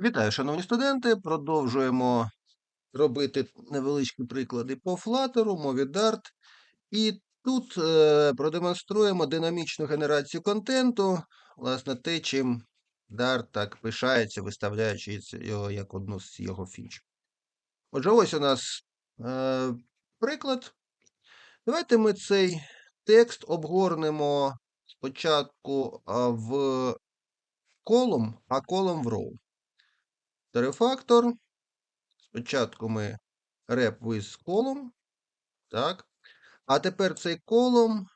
Вітаю, шановні студенти. Продовжуємо робити невеличкі приклади по Flutter, мові Dart. І тут е, продемонструємо динамічну генерацію контенту, власне, те, чим Dart так пишається, виставляючи його як одну з його фіч. Отже, ось у нас е, приклад. Давайте ми цей текст обгорнемо спочатку в колум, а колом в row. Рефактор. Спочатку ми rep with column, так. А тепер цей колум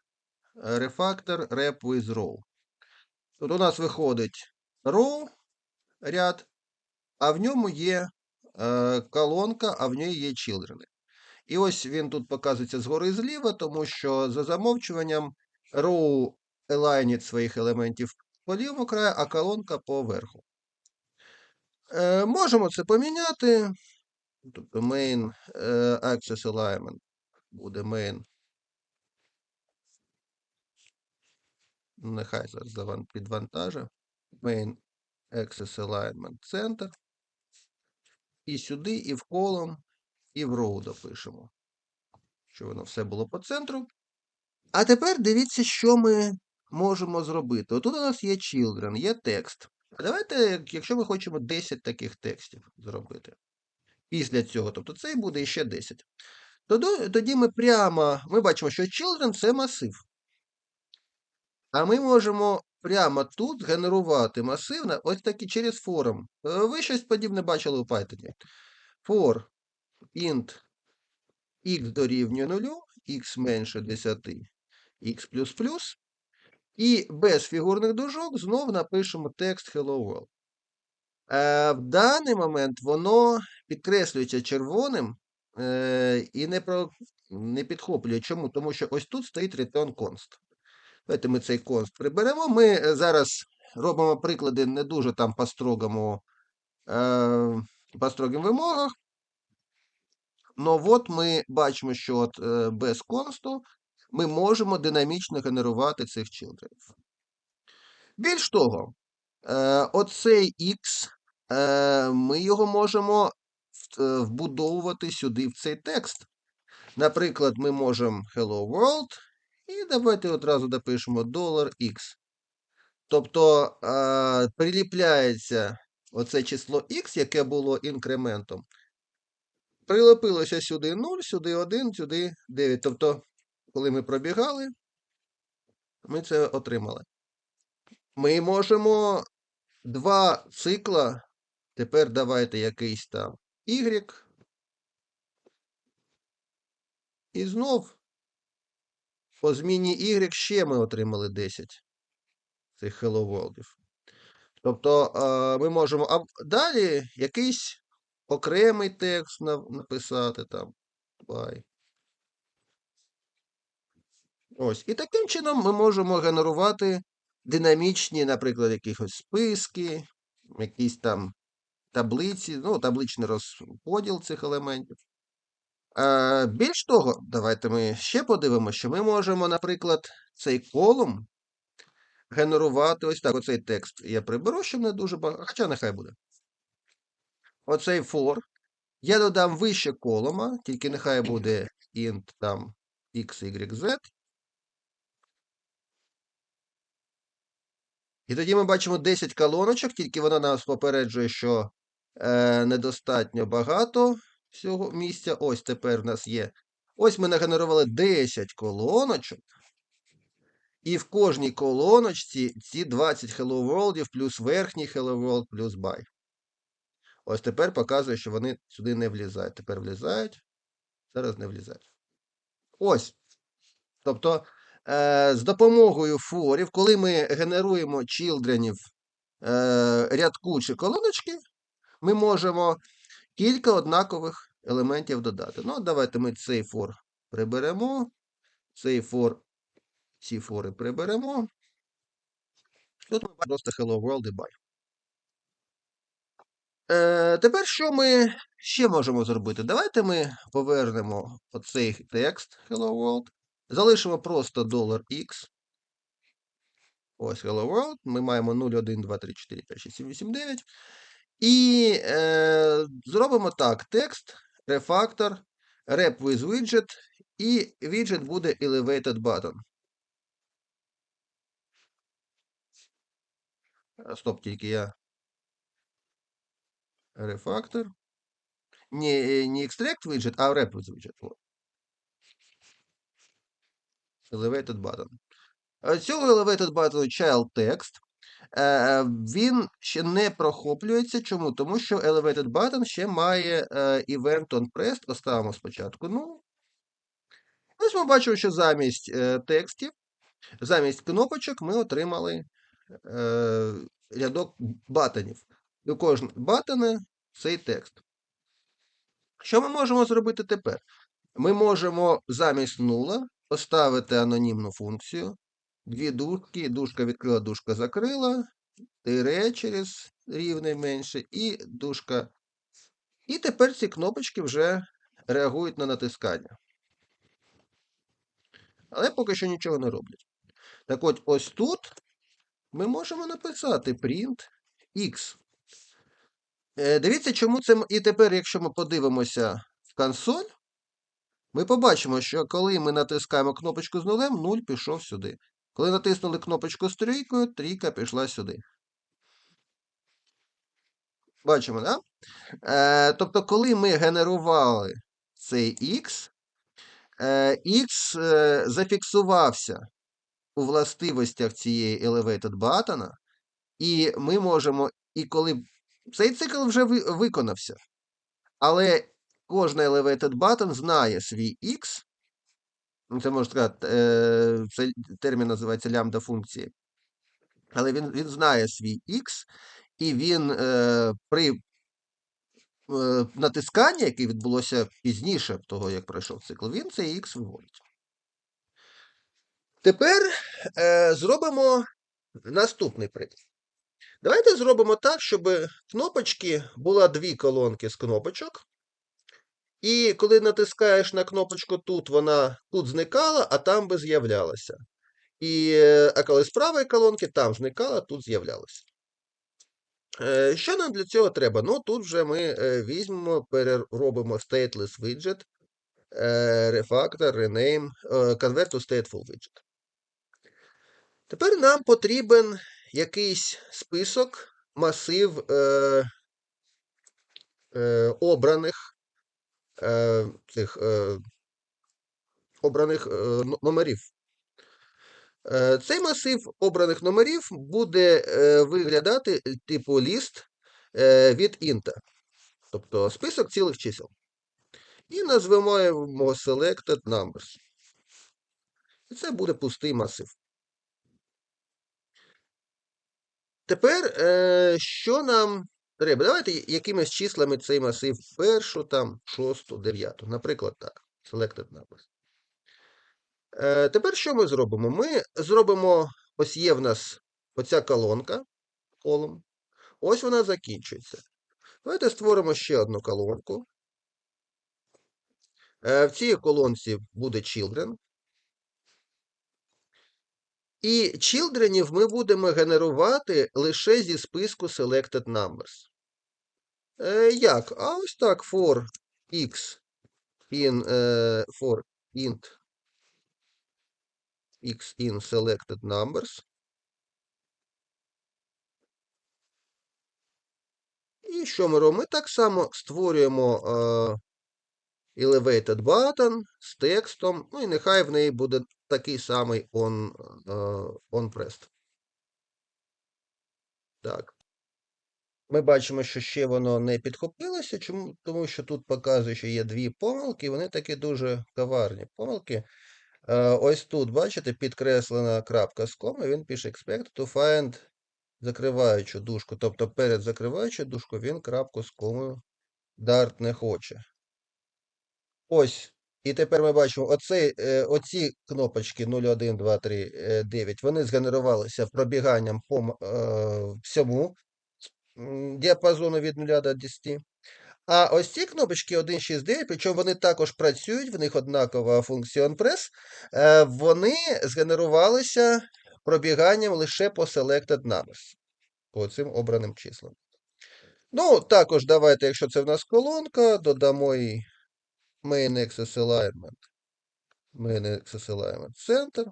refactor rep with row. Тут у нас виходить row ряд, а в ньому є е, колонка, а в ній є children. І ось він тут показується згори зліва, тому що за замовчуванням row елайнить своїх елементів по лівому краю, а колонка по верху. Е, можемо це поміняти. Тобто main е, access alignment буде main. Нехай зараз підвантажить. Main access alignment center. І сюди, і в колом, і в row допишемо. Щоб воно все було по центру. А тепер дивіться, що ми можемо зробити. Отут у нас є children, є текст. А давайте, якщо ми хочемо 10 таких текстів зробити. Після цього, тобто цей буде ще 10. Тоді, ми прямо, ми бачимо, що children це масив. А ми можемо прямо тут генерувати масив ось такі через форум. Е, Ви щось подібне бачили у Python. For int x дорівнює 0, x менше 10, x++. І без фігурних дужок знов напишемо текст Hello World. Е, в даний момент воно підкреслюється червоним е, і не, про, не підхоплює. Чому? Тому що ось тут стоїть return const. Давайте ми цей конст приберемо. Ми е, зараз робимо приклади не дуже там по строгому, е, по строгим вимогах. Ну от ми бачимо, що от е, без консту ми можемо динамічно генерувати цих children. Більш того, е, оцей X, е, ми його можемо е, вбудовувати сюди в цей текст. Наприклад, ми можемо Hello World, і давайте одразу допишемо $X. Тобто приліпляється оце число x, яке було інкрементом. Прилепилося сюди 0, сюди 1, сюди 9. Тобто, коли ми пробігали, ми це отримали. Ми можемо два цикла. Тепер давайте якийсь там y. І знов по зміні y ще ми отримали 10 цих Hello Worldів. Тобто ми можемо а далі якийсь окремий текст написати там. By. Ось. І таким чином ми можемо генерувати динамічні, наприклад, якихось списки, якісь там таблиці, ну, табличний розподіл цих елементів. Е, більш того, давайте ми ще подивимося, що ми можемо, наприклад, цей колум генерувати ось так. Оцей текст я приберу, щоб не дуже багато, хоча нехай буде. Оцей for. Я додам вище колома, тільки нехай буде int там x, y, z. І тоді ми бачимо 10 колоночок, тільки вона нас попереджує, що е, недостатньо багато всього місця. Ось тепер в нас є. Ось ми нагенерували 10 колоночок. І в кожній колоночці ці 20 Hello World плюс верхній Hello World плюс by. Ось тепер показує, що вони сюди не влізають. Тепер влізають, зараз не влізають. Ось. Тобто, з допомогою форів, коли ми генеруємо чілдренів е, рядку чи колоночки, ми можемо кілька однакових елементів додати. Ну, давайте ми цей фор приберемо, цей фор, ці фори приберемо. Тут ми просто Hello World і Bye. Е, тепер що ми ще можемо зробити? Давайте ми повернемо оцей текст Hello World, залишимо просто $X. Ось Hello World. Ми маємо 0, 1, 2, 3, 4, 5, 6, 7, 8, 9. І е, зробимо так: текст, refactor, rep with widget, і widget буде elevated button. Стоп, тільки я. Refactor. Не, не extract widget, а rep with widget. От. Elevated button. Е, Цього elevated button child text. Е, Він ще не прохоплюється. Чому? Тому що elevated button ще має е, event on pressed. Поставимо спочатку. Ну, ось ми бачимо, що замість е, текстів, замість кнопочок ми отримали е, рядок батонів. У кожного батона цей текст. Що ми можемо зробити тепер? Ми можемо замість нула поставити анонімну функцію. Дві дужки, дужка відкрила, дужка закрила, тире через рівне менше, і дужка. І тепер ці кнопочки вже реагують на натискання. Але поки що нічого не роблять. Так от, ось тут ми можемо написати print x. Е, Дивіться, чому це. І тепер, якщо ми подивимося в консоль, ми побачимо, що коли ми натискаємо кнопочку з нулем, 0 пішов сюди. Коли натиснули кнопочку з трійкою, трійка пішла сюди. Бачимо? Да? Е, тобто, коли ми генерували цей X, е, X е, зафіксувався у властивостях цієї elevated button, і ми можемо, і коли цей цикл вже ви- виконався, але кожна elevated button знає свій X, це можна сказати, е, цей термін називається лямбда функції, але він, він знає свій X, і він е, при е, натисканні, яке відбулося пізніше того, як пройшов цикл, він цей X виводить. Тепер е, зробимо наступний приклад. Давайте зробимо так, щоб кнопочки була дві колонки з кнопочок. І коли натискаєш на кнопочку тут, вона тут зникала, а там би з'являлася. І, е, а коли з правої колонки, там зникала, тут з'являлася. Е, Що нам для цього треба? Ну, тут вже ми е, візьмемо, переробимо stateless widget, refactor, rename, convert to stateful widget. Тепер нам потрібен якийсь список, масив е, е, обраних е, цих е, обраних е, номерів. Е, Цей масив обраних номерів буде е, виглядати е, типу ліст е, від інта, тобто список цілих чисел. І назвемо його selected numbers. І це буде пустий масив. Тепер, е, що нам треба? Давайте якимись числами цей масив першу, там, шосту, дев'яту. Наприклад, так. Selected numbers. Е, тепер що ми зробимо? Ми зробимо, ось є в нас оця колонка, колом. Ось вона закінчується. Давайте створимо ще одну колонку. Е, в цій колонці буде children. І childrenів ми будемо генерувати лише зі списку selected numbers. Е, як? А ось так for x in е, for int x in selected numbers. І що ми робимо? Ми так само створюємо е, elevated button з текстом, ну і нехай в неї буде такий самий on, е, on. Так. Ми бачимо, що ще воно не підхопилося, чому? Тому що тут показує, що є дві помилки, вони такі дуже коварні помилки. Е, ось тут, бачите, підкреслена крапка з коми, він пише expect to find закриваючу дужку. Тобто перед закриваючою дужкою він крапку з комою дарт не хоче. Ось. І тепер ми бачимо, оцей, е, оці кнопочки 0, 1, 2, 3, е, 9, вони згенерувалися пробіганням по е, всьому діапазону від 0 до 10. А ось ці кнопочки 1, 6, 9, причому вони також працюють, в них однакова функція onPress, е, вони згенерувалися пробіганням лише по selected numbers, по цим обраним числам. Ну, також давайте, якщо це в нас колонка, додамо і main access alignment. Main access alignment center.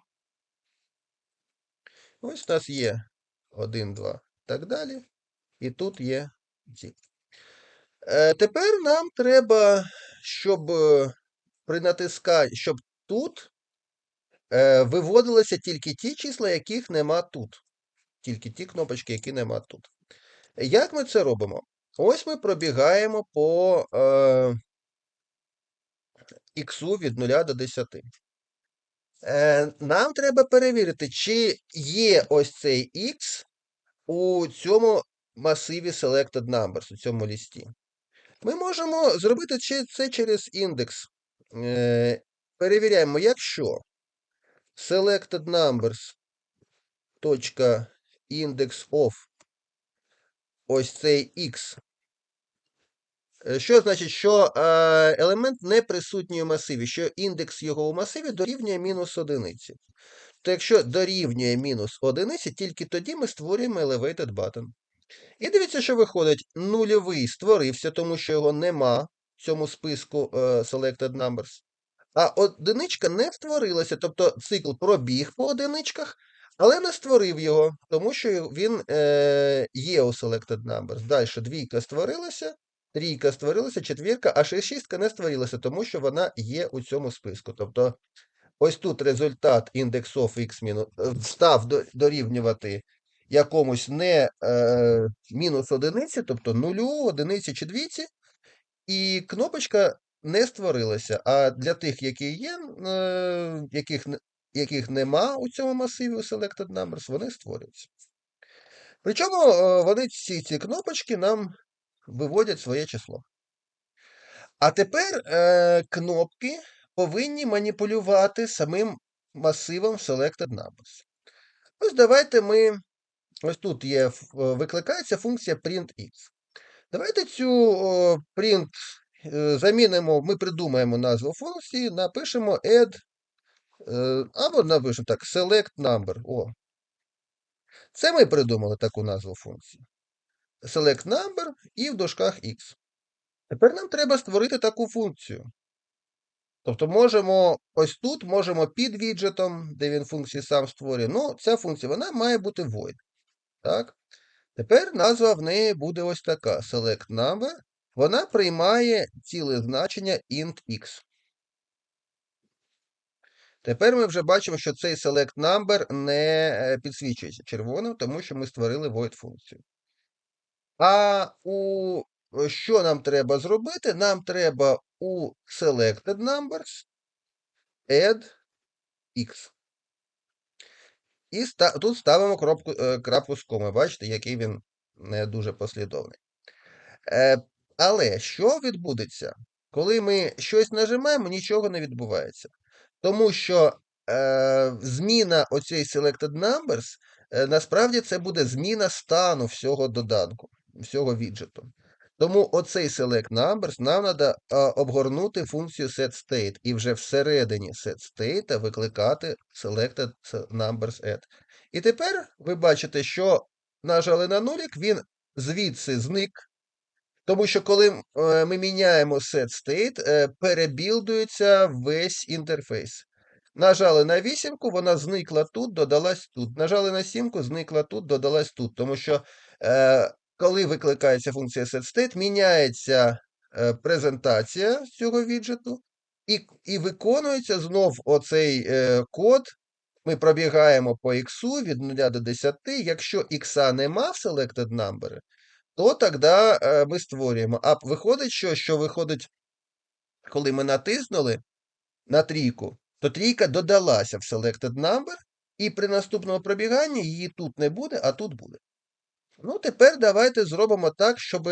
Ось у нас є 1, 2 так далі. І тут є ці. Е, тепер нам треба, щоб е, при натисканні, щоб тут е, виводилися тільки ті числа, яких нема тут. Тільки ті кнопочки, які нема тут. Як ми це робимо? Ось ми пробігаємо по е, іксу від 0 до 10. Е, нам треба перевірити, чи є ось цей X у цьому масиві Selected Numbers, у цьому лісті. Ми можемо зробити це через індекс. Е, перевіряємо, якщо selected numbers index of ось цей X. Е, Що значить, що е, елемент не присутній у масиві, що індекс його у масиві дорівнює мінус одиниці. То якщо дорівнює мінус одиниці, тільки тоді ми створюємо elevated button. І дивіться, що виходить. Нульовий створився, тому що його нема в цьому списку е, selected numbers. А одиничка не створилася, тобто цикл пробіг по одиничках, але не створив його, тому що він е, є у selected numbers. Далі двійка створилася, трійка створилася, четвірка, а шістка не створилася, тому що вона є у цьому списку. Тобто ось тут результат індексов x е, став дорівнювати якомусь не е, мінус одиниці, тобто нулю, одиниці чи двійці, і кнопочка не створилася. А для тих, які є, е, яких, яких нема у цьому масиві у Selected Numbers, вони створюються. Причому е, вони всі ці кнопочки нам виводять своє число. А тепер е, кнопки повинні маніпулювати самим масивом Selected Numbers. Ось давайте ми. Ось тут є, е, викликається функція printx. Давайте цю print е, замінимо, ми придумаємо назву функції, напишемо add, е, або напишемо так, select number. О. Це ми придумали таку назву функції. Select number і в дужках x. Тепер нам треба створити таку функцію. Тобто можемо ось тут, можемо під віджетом, де він функції сам створює. Ну, ця функція вона має бути void. Так? Тепер назва в неї буде ось така: select number. Вона приймає ціле значення int x. Тепер ми вже бачимо, що цей select number не е, підсвічується червоним, тому що ми створили void функцію. А у що нам треба зробити? Нам треба у selected numbers add x. І ста- тут ставимо кропку, е, крапку з коми. Бачите, який він не дуже послідовний. Е, але що відбудеться? Коли ми щось нажимаємо, нічого не відбувається. Тому що е, зміна оцієї selected numbers, е, насправді це буде зміна стану всього доданку, всього віджиту. Тому оцей select numbers нам треба обгорнути функцію setState і вже всередині setState викликати selected numbers add. І тепер ви бачите, що нажали на нулік, він звідси зник. Тому що коли е, ми міняємо setState, е, перебілдується весь інтерфейс. Нажали на вісімку, вона зникла тут, додалась тут. Нажали на сімку, зникла тут, додалась тут. Тому що е, коли викликається функція setState, міняється е, презентація цього віджиту, і, і виконується знов оцей е, код. Ми пробігаємо по x від 0 до 10. Якщо x нема в selected number, то тоді е, ми створюємо. А виходить, що, що виходить, коли ми натиснули на трійку, то трійка додалася в selected number, і при наступному пробіганні її тут не буде, а тут буде. Ну, тепер давайте зробимо так, щоб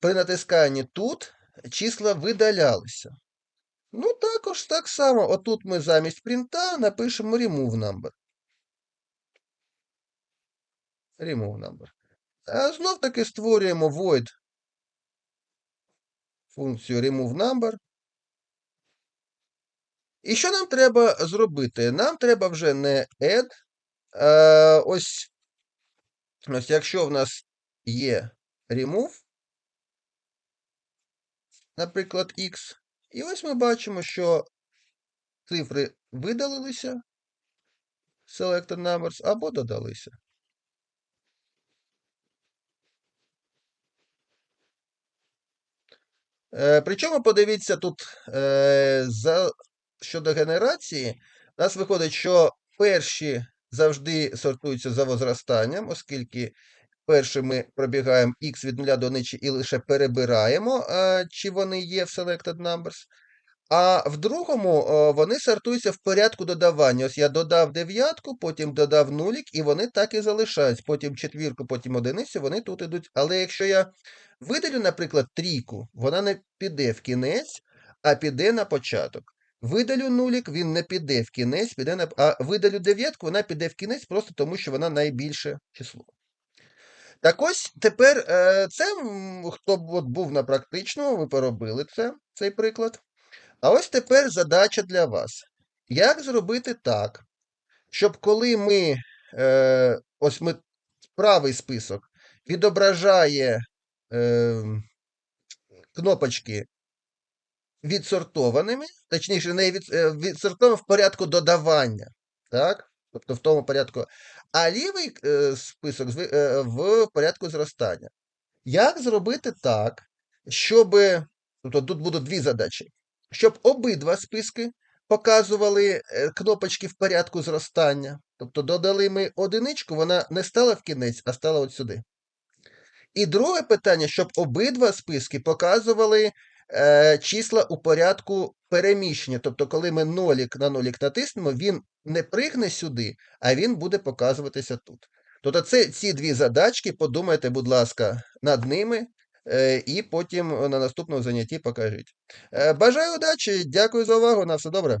при натисканні тут числа видалялися. Ну, також так само. Отут ми замість принта напишемо remove number. Remove number. А знов таки створюємо void функцію remove number. І що нам треба зробити? Нам треба вже не add. Ось, ось якщо в нас є remove, наприклад, x. І ось ми бачимо, що цифри видалилися, selected numbers, або додалися. Е, Причому, подивіться, тут е, за, щодо генерації, у нас виходить, що перші завжди сортуються за возрастанням, оскільки перші ми пробігаємо x від 0 до нижче і лише перебираємо, е, чи вони є в selected numbers. А в другому е, вони сортуються в порядку додавання. Ось я додав дев'ятку, потім додав нулік, і вони так і залишаються. Потім четвірку, потім одиницю, вони тут ідуть. Але якщо я видалю, наприклад, трійку, вона не піде в кінець, а піде на початок. Видалю нулік, він не піде в кінець, піде на... а видалю дев'ятку, вона піде в кінець просто тому, що вона найбільше число. Так ось тепер е, це, хто от був на практичному, ви поробили це, цей приклад. А ось тепер задача для вас. Як зробити так, щоб коли ми, е, ось ми правий список відображає е, кнопочки відсортованими, точніше, не від, е, відсортованими в порядку додавання, так? Тобто в тому порядку, а лівий е, список е, в порядку зростання. Як зробити так, щоб, тобто тут будуть дві задачі, щоб обидва списки показували кнопочки в порядку зростання. Тобто додали ми одиничку, вона не стала в кінець, а стала от сюди. І друге питання, щоб обидва списки показували е, числа у порядку переміщення. Тобто, коли ми нолік на нолік натиснемо, він не пригне сюди, а він буде показуватися тут. Тобто, це ці дві задачки, подумайте, будь ласка, над ними, е, і потім на наступному занятті покажіть. Е, бажаю удачі, дякую за увагу, на все добре.